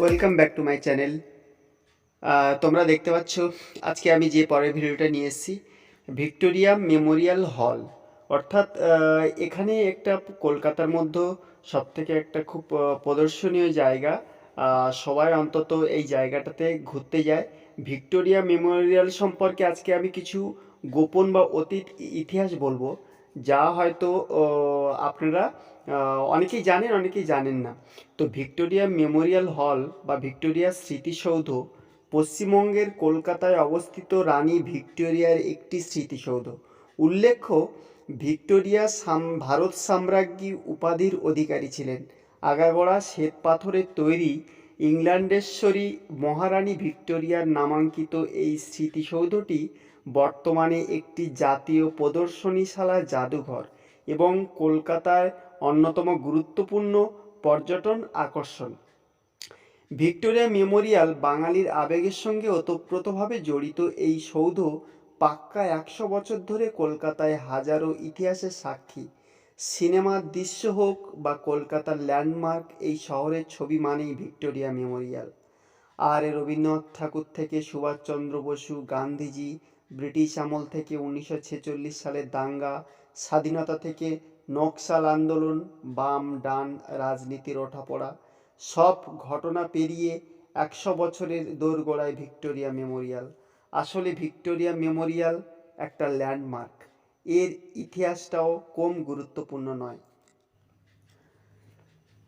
Welcome back to my channel তোমরা দেখতে পাচ্ছ, আজকে আমি যে পরের ভিডিওটা নিয়ে এসেছি, ভিক্টোরিয়া মেমোরিয়াল হল। অর্থাৎ এখানে একটা কলকাতার মধ্যে সব থেকে একটা খুব প্রদর্শনীয় জায়গা। সবাই অন্তত এই জায়গাটাতে ঘুরতে যায়। ভিক্টোরিয়া মেমোরিয়াল সম্পর্কে আজকে আমি কিছু গোপন বা অতীত ইতিহাস বলব। যা হয়তো আপনারা অনেকেই জানেন অনেকেই জানেন না। তো ভিক্টোরিয়া মেমোরিয়াল হল বা ভিক্টোরিয়া স্মৃতিসৌধ পশ্চিমবঙ্গের কলকাতায় অবস্থিত রানী ভিক্টোরিয়ার একটি স্মৃতিসৌধ। উল্লেখ্য, ভিক্টোরিয়া সাম, ভারত সাম্রাজ্ঞী উপাধির অধিকারী ছিলেন। আগাগোড়া শ্বেত পাথরের তৈরি ইংল্যান্ডেশ্বরী মহারানী ভিক্টোরিয়ার নামাঙ্কিত এই স্মৃতিসৌধটি বর্তমানে একটি জাতীয় প্রদর্শনীশালা জাদুঘর এবং কলকাতায় অন্যতম গুরুত্বপূর্ণ পর্যটন আকর্ষণ। ভিক্টোরিয়া মেমোরিয়াল বাঙালির আবেগের সঙ্গে ওতপ্রোতভাবে জড়িত এই সৌধ পাক্কা একশো বছর ধরে কলকাতায় হাজারো ইতিহাসের সাক্ষী। সিনেমার দৃশ্য হোক বা কলকাতার ল্যান্ডমার্ক, এই শহরের ছবি মানেই ভিক্টোরিয়া মেমোরিয়াল। আর রবীন্দ্রনাথ ঠাকুর থেকে সুভাষচন্দ্র বসু, গান্ধীজি ব্রিটিশ আমল থেকে উনিশশো ছেচল্লিশ সালের দাঙ্গা, স্বাধীনতা থেকে নকশাল আন্দোলন, বাম ডান রাজনীতির ওঠাপড়া, সব ঘটনা পেরিয়ে একশো বছরের দোরগোড়ায় ভিক্টোরিয়া মেমোরিয়াল। আসলে ভিক্টোরিয়া মেমোরিয়াল একটা ল্যান্ডমার্ক। এর ইতিহাসটাও কম গুরুত্বপূর্ণ নয়।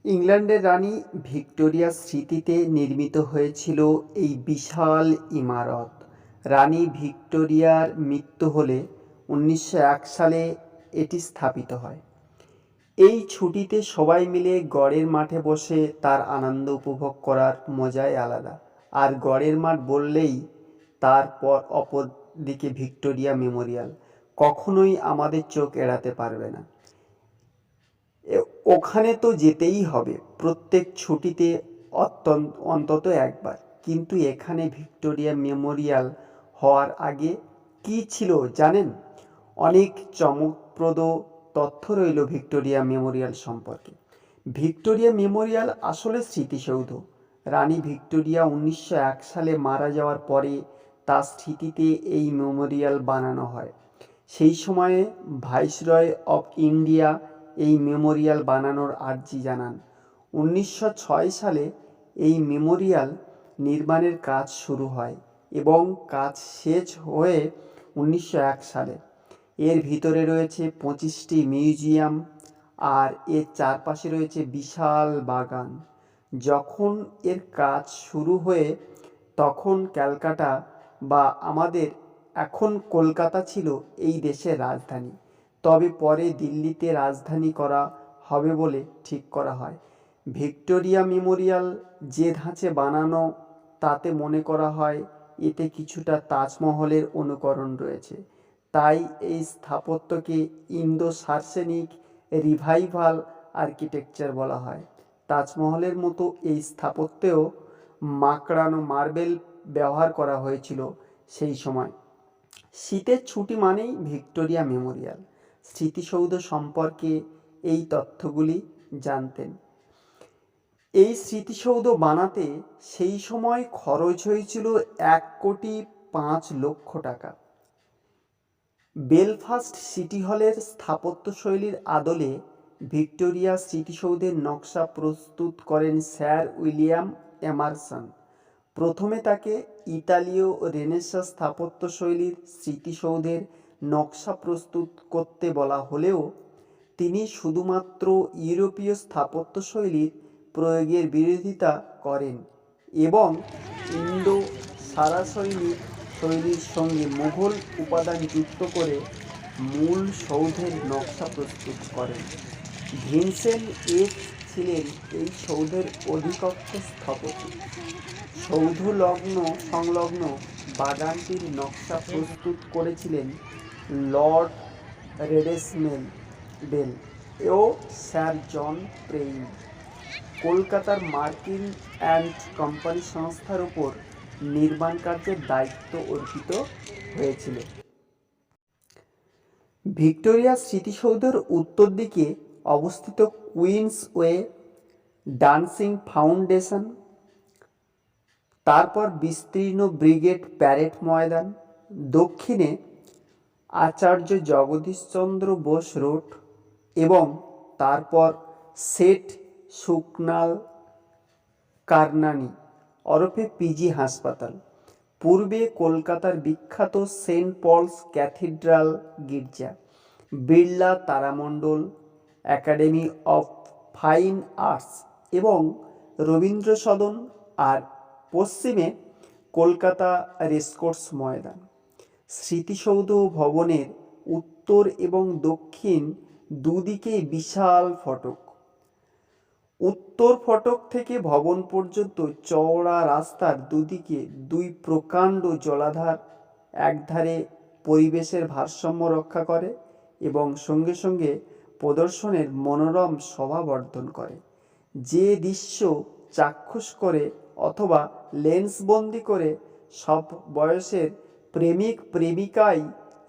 ইংল্যান্ডের রানী ভিক্টোরিয়ার স্মৃতিতে নির্মিত হয়েছিল এই বিশাল ইমারত। রানী ভিক্টোরিয়ার মৃত্যু হলে উনিশশো এক সালে এটি স্থাপিত হয়। এই ছুটিতে সবাই মিলে গড়ের মাঠে বসে তার আনন্দ উপভোগ করার মজাই আলাদা। আর গড়ের মাঠ বললেই তারপর অপর দিকে ভিক্টোরিয়া মেমোরিয়াল। কখনোই আমাদের চোখ এড়াতে পারবে না। ওখানে তো যেতেই হবে। প্রত্যেক ছুটিতে অত্যন্ত, অন্তত একবার। কিন্তু এখানে ভিক্টোরিয়া মেমোরিয়াল হওয়ার আগে কি ছিল জানেন? অনেক চমকপ্রদ তথ্য রইল ভিক্টোরিয়া মেমোরিয়াল সম্পর্কে। ভিক্টোরিয়া মেমোরিয়াল আসলে স্মৃতিসৌধ। রানী ভিক্টোরিয়া উনিশশো এক সালে মারা যাওয়ার পরে তার স্মৃতিতে এই মেমোরিয়াল বানানো হয়। সেই সময়ে ভাইসরয় অফ ইন্ডিয়া এই মেমোরিয়াল বানানোর আর্জি জানান। উনিশশো ছয় সালে এই মেমোরিয়াল নির্মাণের কাজ শুরু হয়। এবং কাজ শেষ হয়ে উনিশশো এক সালে। এর ভিতরে রয়েছে পঁচিশটি মিউজিয়াম আর এর চারপাশে রয়েছে বিশাল বাগান। যখন এর কাজ শুরু হয়ে তখন ক্যালকাটা বা আমাদের এখন কলকাতা ছিল এই দেশের রাজধানী। তবে পরে দিল্লিতে রাজধানী করা হবে বলে ঠিক করা হয়। ভিক্টোরিয়া মেমোরিয়াল যে ধাঁচে বানানো তাতে মনে করা হয় এতে কিছুটা তাজমহলের অনুকরণ রয়েছে। তাই এই স্থাপত্যকে ইন্দো সার্সেনিক রিভাইভাল আর্কিটেকচার বলা হয়। তাজমহলের মতো এই স্থাপত্যেও মাকড়ানো মার্বেল ব্যবহার করা হয়েছিল সেই সময়। শীতের ছুটি মানেই ভিক্টোরিয়া মেমোরিয়াল। স্মৃতিসৌধ সম্পর্কে এই তথ্যগুলি জানতেন। এই স্মৃতিসৌধ বানাতে সেই সময় খরচ হয়েছিল এক কোটি পাঁচ লক্ষ টাকা। বেলফাস্ট সিটি হলের স্থাপত্যশৈলীর আদলে ভিক্টোরিয়া স্মৃতিসৌধের নকশা প্রস্তুত করেন স্যার উইলিয়াম এমারসন। প্রথমে তাকে ইতালীয় রেনেসাঁ স্থাপত্যশৈলীর স্মৃতিসৌধের নকশা প্রস্তুত করতে বলা হলেও, তিনি শুধুমাত্র ইউরোপীয় স্থাপত্যশৈলীর প্রয়োগের বিরোধিতা করেন এবং ইন্দো সারাশৈলী শৈলীর সঙ্গে মুঘল উপাদান যুক্ত করে মূল সৌধের নকশা প্রস্তুত করেন। ভিনসেন্ট এফ ছিলেন এই সৌধের অধিকক্ষ স্থপতি। সৌধলগ্ন সংলগ্ন বাগানটির নকশা প্রস্তুত করেছিলেন লর্ড রেডেসমেল বেল ও স্যার জন প্রেইন। কলকাতার মার্কিন অ্যান্ড কোম্পানি সংস্থার উপর নির্মাণ কার্যের দায়িত্ব অর্পিত হয়েছিল। ভিক্টোরিয়া স্মৃতিসৌধের উত্তর দিকে অবস্থিত কুইন্স ওয়ে ডান্সিং ফাউন্ডেশন, তারপর বিস্তীর্ণ ব্রিগেড প্যারেড ময়দান, দক্ষিণে আচার্য জগদীশচন্দ্র বোস রোড এবং তারপর সেট সুকনাল কারনানি, ওরফে পিজি হাসপাতাল। পূর্বে কলকাতার বিখ্যাত সেন্ট পলস ক্যাথিড্রাল গির্জা, বিড়লা তারামণ্ডল একাডেমি অফ ফাইন আর্টস এবং রবীন্দ্র সদন আর পশ্চিমে কলকাতা রেসকোর্স ময়দান। স্মৃতিসৌধ ভবনের উত্তর এবং দক্ষিণ দুদিকে বিশাল ফটক। উত্তর ফটক থেকে ভবন পর্যন্ত চওড়া রাস্তার দুদিকে দুই প্রকাণ্ড জলাধার একধারে পরিবেশের ভারসাম্য রক্ষা করে এবং সঙ্গে সঙ্গে প্রদর্শনের মনোরম শোভা বর্ধন করে। যে দৃশ্য চাক্ষুষ করে অথবা লেন্সবন্দি করে সব বয়সের প্রেমিক প্রেমিকাই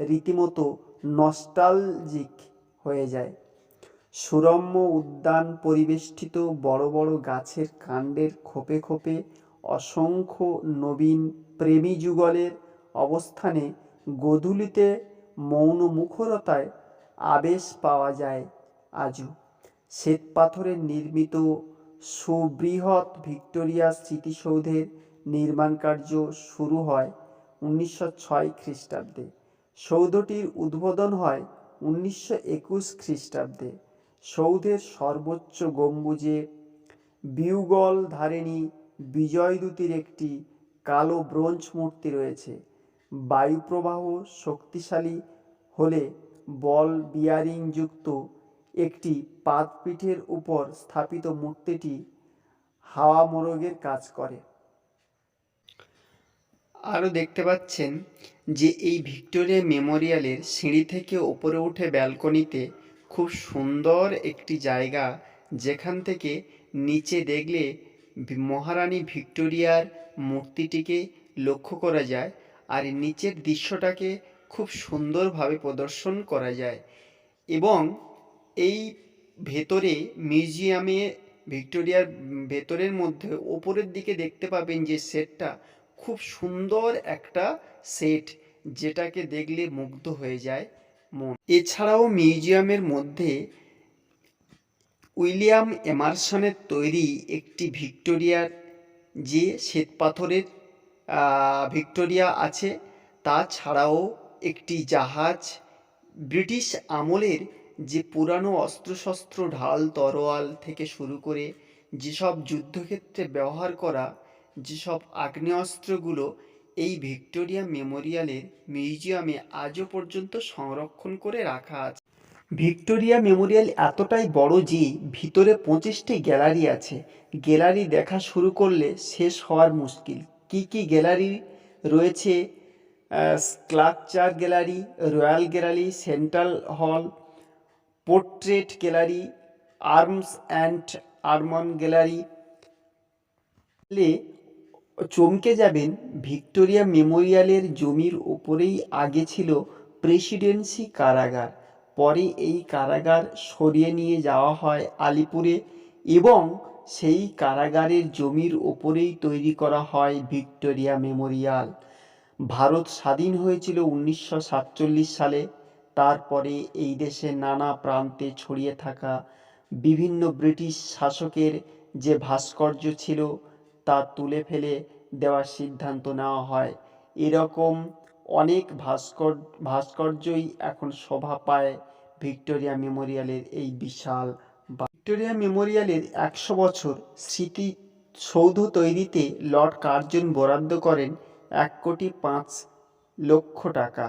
রীতিমতো নস্টালজিক হয়ে যায়। সুরম্য উদ্যান পরিবেষ্টিত বড় বড় গাছের কাণ্ডের খোপে খোপে অসংখ্য নবীন প্রেমী যুগলের অবস্থানে গোধূলিতে মৌন মুখরতায় আবেশ পাওয়া যায় আজও। শ্বেতপাথরের নির্মিত সুবৃহৎ ভিক্টোরিয়া স্মৃতিসৌধের নির্মাণ কার্য শুরু হয় উনিশশো ছয় খ্রিস্টাব্দে। সৌধটির উদ্বোধন হয় উনিশশো একুশ খ্রিস্টাব্দে। সৌধের সর্বোচ্চ গম্বুজে বিউগল ধারিণী বিজয়দূতির একটি কালো ব্রোঞ্জ মূর্তি রয়েছে। বায়ুপ্রবাহ শক্তিশালী হলে বল বিয়ারিংযুক্ত একটি পাদপীঠের উপর স্থাপিত মূর্তিটি হাওয়া মোরগের কাজ করে। আরও দেখতে পাচ্ছেন যে এই ভিক্টোরিয়া মেমোরিয়ালের সিঁড়ি থেকে ওপরে উঠে ব্যালকনিতে খুব সুন্দর একটি জায়গা যেখান থেকে নিচে দেখলে মহারানী ভিক্টোরিয়ার মূর্তিটিকে লক্ষ্য করা যায় আর নিচের দৃশ্যটাকে খুব সুন্দরভাবে প্রদর্শন করা যায়। এবং এই ভেতরে মিউজিয়ামে, ভিক্টোরিয়ার ভেতরের মধ্যে ওপরের দিকে দেখতে পাবেন যে সেটটা খুব সুন্দর একটা সেট যেটাকে দেখলে মুগ্ধ হয়ে যায়। মন। এছাড়াও মিউজিয়ামের মধ্যে উইলিয়াম এমারসনের তৈরি একটি ভিক্টোরিয়ার যে শ্বেতপাথরের ভিক্টোরিয়া আছে তাছাড়াও একটি জাহাজ, ব্রিটিশ আমলের যে পুরানো অস্ত্রশস্ত্র, ঢাল, তরোয়াল থেকে শুরু করে যেসব যুদ্ধক্ষেত্রে ব্যবহার করা, যেসব আগ্নেয়াস্ত্রগুলো এই ভিক্টোরিয়া মেমোরিয়ালের মিউজিয়ামে আজও পর্যন্ত সংরক্ষণ করে রাখা আছে। ভিক্টোরিয়া মেমোরিয়াল এতটাই বড় যে ভিতরে পঁচিশটি গ্যালারি আছে। গ্যালারি দেখা শুরু করলে শেষ হওয়ার মুশকিল। কি কি গ্যালারি রয়েছে? Sculpture gallery, royal gallery, central hall, portrait gallery, arms and armour gallery. চমকে যাবেন ভিক্টোরিয়া মেমোরিয়ালের জমির ওপরেই আগে ছিল প্রেসিডেন্সি কারাগার। পরে এই কারাগার সরিয়ে নিয়ে যাওয়া হয় আলিপুরে এবং সেই কারাগারের জমির ওপরেই তৈরি করা হয় ভিক্টোরিয়া মেমোরিয়াল। ভারত স্বাধীন হয়েছিল উনিশশো সাতচল্লিশ সালে। তারপরে এই দেশে নানা প্রান্তে ছড়িয়ে থাকা বিভিন্ন ব্রিটিশ শাসকের যে ভাস্কর্য ছিল তা তুলে ফেলে দেওয়ার সিদ্ধান্ত নেওয়া হয়। এরকম অনেক ভাস্কর, ভাস্কর্যই এখন শোভা পায় ভিক্টোরিয়া মেমোরিয়ালের এই বিশাল ভিক্টোরিয়া মেমোরিয়ালের একশো বছর স্মৃতি সৌধ তৈরিতে লর্ড কার্জন বরাদ্দ করেন এক কোটি পাঁচ লক্ষ টাকা।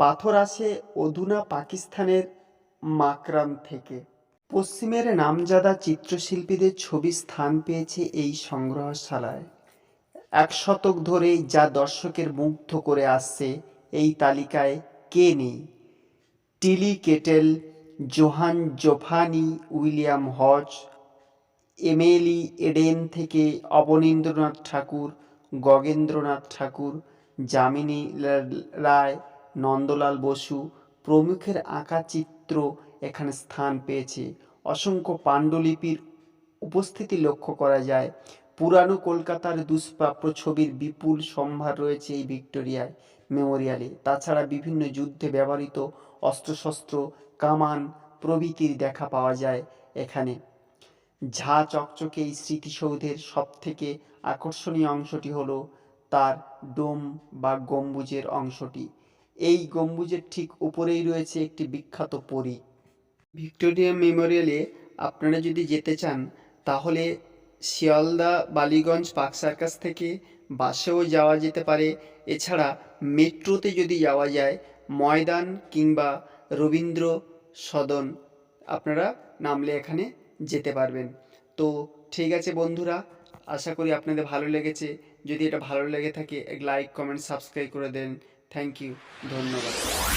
পাথর আসে অধুনা পাকিস্তানের মাকরাম থেকে। পশ্চিমের নামজাদা চিত্রশিল্পীদের ছবি স্থান পেয়েছে এই সংগ্রহশালায়। এক শতক ধরে যা দর্শকের মুগ্ধ করে আসছে এই তালিকায় কে নেই? Tilly Kettle, Johann Zoffany William Hodges, Emily Eden থেকে অবনীন্দ্রনাথ ঠাকুর, গগেন্দ্রনাথ ঠাকুর, যামিনী রায়, নন্দলাল বসু প্রমুখের আঁকা চিত্র এখানে স্থান পেয়েছে। অসংখ্য পাণ্ডুলিপির উপস্থিতি লক্ষ্য করা যায়। পুরানো কলকাতার দুষ্প্রাপ্য ছবির বিপুল সম্ভার রয়েছে এই ভিক্টোরিয়ায় মেমোরিয়ালে। তাছাড়া বিভিন্ন যুদ্ধে ব্যবহৃত অস্ত্রশস্ত্র, কামান প্রভৃতির দেখা পাওয়া যায় এখানে। ঝা চকচকে এই স্মৃতিসৌধের সবথেকে আকর্ষণীয় অংশটি হলো তার ডোম বা গম্বুজের অংশটি। এই গম্বুজের ঠিক উপরেই রয়েছে একটি বিখ্যাত পরী। ভিক্টোরিয়া মেমোরিয়ালে আপনারা যদি যেতে চান, তাহলে শিয়ালদা, বালিগঞ্জ পার্ক সার্কাস থেকে বাসেও যাওয়া যেতে পারে। এছাড়া মেট্রোতে যদি যাওয়া যায়, ময়দান কিংবা রবীন্দ্র সদন, আপনারা নামলে এখানে যেতে পারবেন। তো ঠিক আছে বন্ধুরা, আশা করি আপনাদের ভালো লেগেছে। যদি এটা ভালো লেগে থাকে লাইক, কমেন্ট, সাবস্ক্রাইব করে দেন। থ্যাংক ইউ, ধন্যবাদ।